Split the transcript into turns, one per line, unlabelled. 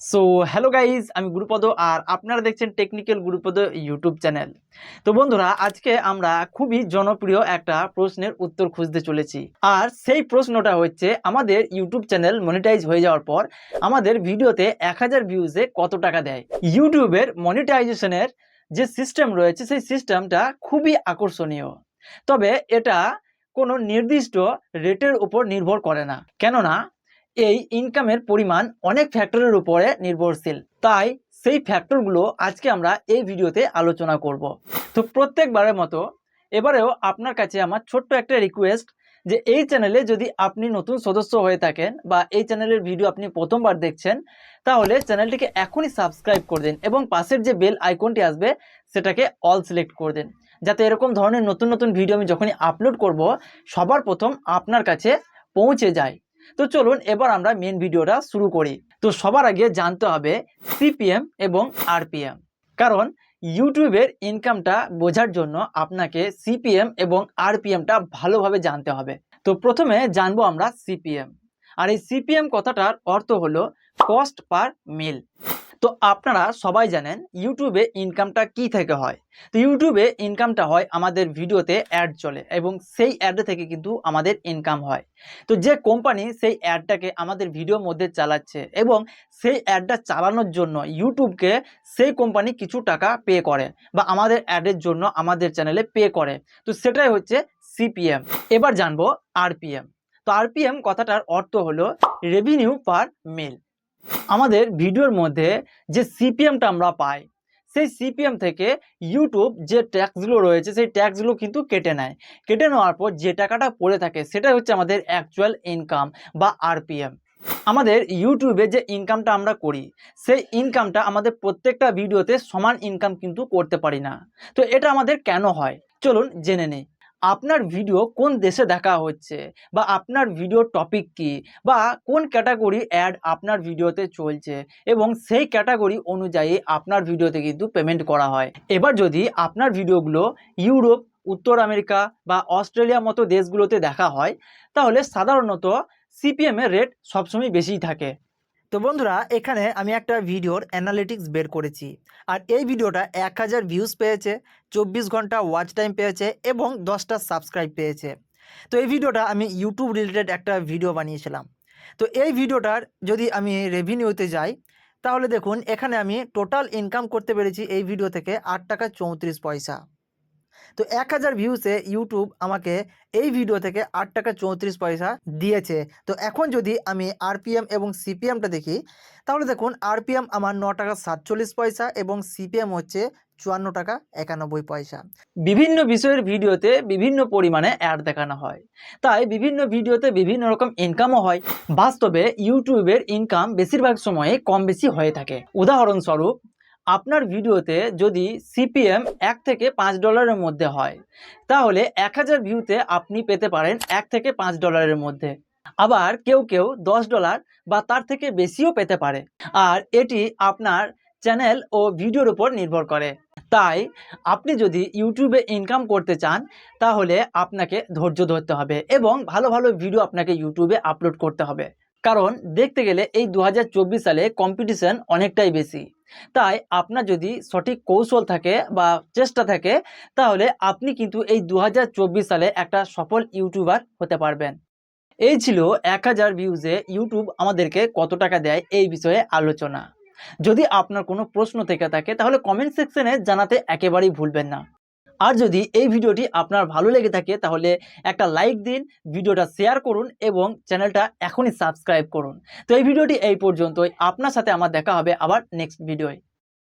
So hello guys আমি গুরুপদ আর আপনারা দেখছেন টেকনিক্যাল গুরুপদ ইউটিউব চ্যানেল তো বন্ধুরা, আজকে আমরা খুবই জনপ্রিয় একটা প্রশ্নের উত্তর খুঁজতে চলেছি। আর সেই প্রশ্নটা হচ্ছে, আমাদের ইউটিউব চ্যানেল মনিটাইজ হয়ে যাওয়ার পর আমাদের ভিডিওতে এক হাজার ভিউজে কত টাকা দেয়? ইউটিউবের মনিটাইজেশনের যে সিস্টেম রয়েছে, সেই সিস্টেমটা খুবই আকর্ষণীয়। তবে এটা কোনো নির্দিষ্ট রেটের উপর নির্ভর করে না। কেননা এই ইনকামের পরিমাণ অনেক ফ্যাক্টরের উপরে নির্ভরশীল। তাই সেই ফ্যাক্টরগুলো আজকে আমরা এই ভিডিওতে আলোচনা করব। তো প্রত্যেকবারের মতো এবারেও আপনার কাছে আমার ছোট্ট একটা রিকোয়েস্ট যে এই চ্যানেলে যদি আপনি নতুন সদস্য হয়ে থাকেন বা এই চ্যানেলের ভিডিও আপনি প্রথমবার দেখছেন, তাহলে চ্যানেলটিকে এখনই সাবস্ক্রাইব করে দিন এবং পাশের যে বেল আইকনটি আসবে, সেটাকে অল সিলেক্ট করে দিন। যাতে এরকম ধরনের নতুন নতুন ভিডিও আমি যখনই আপলোড করব, সবার প্রথম আপনার কাছে পৌঁছে যায়। তো চলুন এবার আমরা মেন ভিডিওটা শুরু করি। তো সবার আগে জানতে হবে সিপিএম এবং আরপিএম কারণ ইউটিউবের ইনকামটা বোঝার জন্য আপনাকে সিপিএম এবং আরপিএমটা ভালোভাবে জানতে হবে। তো প্রথমে জানব আমরা সিপিএম আর এই সিপিএম কথাটার অর্থ হলো কস্ট পার মিল তো আপনারা সবাই জানেন ইউটিউবে ইনকামটা কি থেকে হয়? তো ইউটিউবে ইনকামটা হয় আমাদের ভিডিওতে অ্যাড চলে এবং সেই অ্যাড থেকে কিন্তু আমাদের ইনকাম হয়। তো যে কোম্পানি সেই অ্যাডটাকে আমাদের ভিডিওর মধ্যে চালাচ্ছে এবং সেই অ্যাডটা চালানোর জন্য ইউটিউবকে সেই কোম্পানি কিছু টাকা পে করে বা আমাদের অ্যাডের জন্য আমাদের চ্যানেলে পে করে। তো সেটাই হচ্ছে সিপিএম এবার জানব আরপিএম তো আরপিএম কথাটার অর্থ হলো রেভিনিউ পার মিল আমাদের ভিডিওর মধ্যে যে সিপিএমটা আমরা পাই, সেই সিপিএম থেকে ইউটিউব যে ট্যাক্সগুলো রয়েছে, সেই ট্যাক্সগুলো কিন্তু কেটে নেয়। কেটে নেওয়ার পর যে টাকাটা পড়ে থাকে সেটা হচ্ছে আমাদের অ্যাকচুয়াল ইনকাম বা আরপিএম আমাদের ইউটিউবে যে ইনকামটা আমরা করি, সেই ইনকামটা আমাদের প্রত্যেকটা ভিডিওতে সমান ইনকাম কিন্তু করতে পারি না। তো এটা আমাদের কেন হয়? চলুন জেনে নিই। আপনার ভিডিও কোন দেশে দেখা হচ্ছে? বা আপনার ভিডিও টপিক কি? বা কোন ক্যাটাগরি অ্যাড আপনার ভিডিওতে চলছে? এবং সেই ক্যাটাগরি অনুযায়ী আপনার ভিডিওতে কিন্তু পেমেন্ট করা হয়। এবার যদি আপনার ভিডিওগুলো ইউরোপ, উত্তর আমেরিকা বা অস্ট্রেলিয়া মতো দেশগুলোতে দেখা হয়, তাহলে সাধারণত সিপিএমের রেট সবসময় বেশিই থাকে। তো বন্ধুরা, এখানে আমি একটা ভিডিওর অ্যানালিটিক্স বের করেছি। আর এই ভিডিওটা এক হাজার ভিউজ পেয়েছে, চব্বিশ ঘণ্টা ওয়াচ টাইম পেয়েছে এবং দশটা সাবস্ক্রাইব পেয়েছে। তো এই ভিডিওটা আমি ইউটিউব রিলেটেড একটা ভিডিও বানিয়েছিলাম। তো এই ভিডিওটার যদি আমি রেভিনিউতে যাই, তাহলে দেখুন, এখানে আমি টোটাল ইনকাম করতে পেরেছি এই ভিডিও থেকে আট টাকা চৌত্রিশ পয়সা। তো এক হাজার ভিউসে ইউটিউব আমাকে এই ভিডিও থেকে আট টাকা চৌত্রিশ পয়সা দিয়েছে। তো এখন যদি আমি আরপিএম এবং সিপিএমটা দেখি, তাহলে দেখুন আরপিএম আমার ন টাকা সাতচল্লিশ পয়সা এবং সিপিএম হচ্ছে চুয়ান্ন টাকা একানব্বই পয়সা। বিভিন্ন বিষয়ের ভিডিওতে বিভিন্ন পরিমাণে অ্যাড দেখানো হয়। তাই বিভিন্ন ভিডিওতে বিভিন্ন রকম ইনকামও হয়। বাস্তবে ইউটিউবের ইনকাম বেশিরভাগ সময়ে কম বেশি হয়ে থাকে। উদাহরণস্বরূপ আপনার ভিডিওতে যদি সিপিএম এক থেকে পাঁচ ডলারের মধ্যে হয়, তাহলে এক হাজার ভিউতে আপনি পেতে পারেন এক থেকে পাঁচ ডলারের মধ্যে। আবার কেউ কেউ দশ ডলার বা তার থেকে বেশিও পেতে পারে। আর এটি আপনার চ্যানেল ও ভিডিওর উপর নির্ভর করে। তাই আপনি যদি ইউটিউবে ইনকাম করতে চান, তাহলে আপনাকে ধৈর্য ধরতে হবে এবং ভালো ভালো ভিডিও আপনাকে ইউটিউবে আপলোড করতে হবে। কারণ দেখতে গেলে এই দু হাজার চব্বিশ সালে কম্পিটিশন অনেকটাই বেশি। তাই আপনার যদি সঠিক কৌশল থাকে বা চেষ্টা থাকে, তাহলে আপনি কিন্তু এই দু হাজার চব্বিশ সালে একটা সফল ইউটিউবার হতে পারবেন। এই ছিল এক হাজার ভিউজে ইউটিউব আমাদেরকে কত টাকা দেয় এই বিষয়ে আলোচনা। যদি আপনার কোনো প্রশ্ন থেকে থাকে, তাহলে কমেন্ট সেকশনে জানাতে একেবারেই ভুলবেন না। আর যদি এই ভিডিওটি আপনার ভালো লেগে থাকে, তাহলে একটা লাইক দিন, ভিডিওটা শেয়ার করুন এবং চ্যানেলটা এখনই সাবস্ক্রাইব করুন। তো এই ভিডিওটি এই পর্যন্তই। আপনার সাথে আমার দেখা হবে আবার নেক্সট ভিডিওয়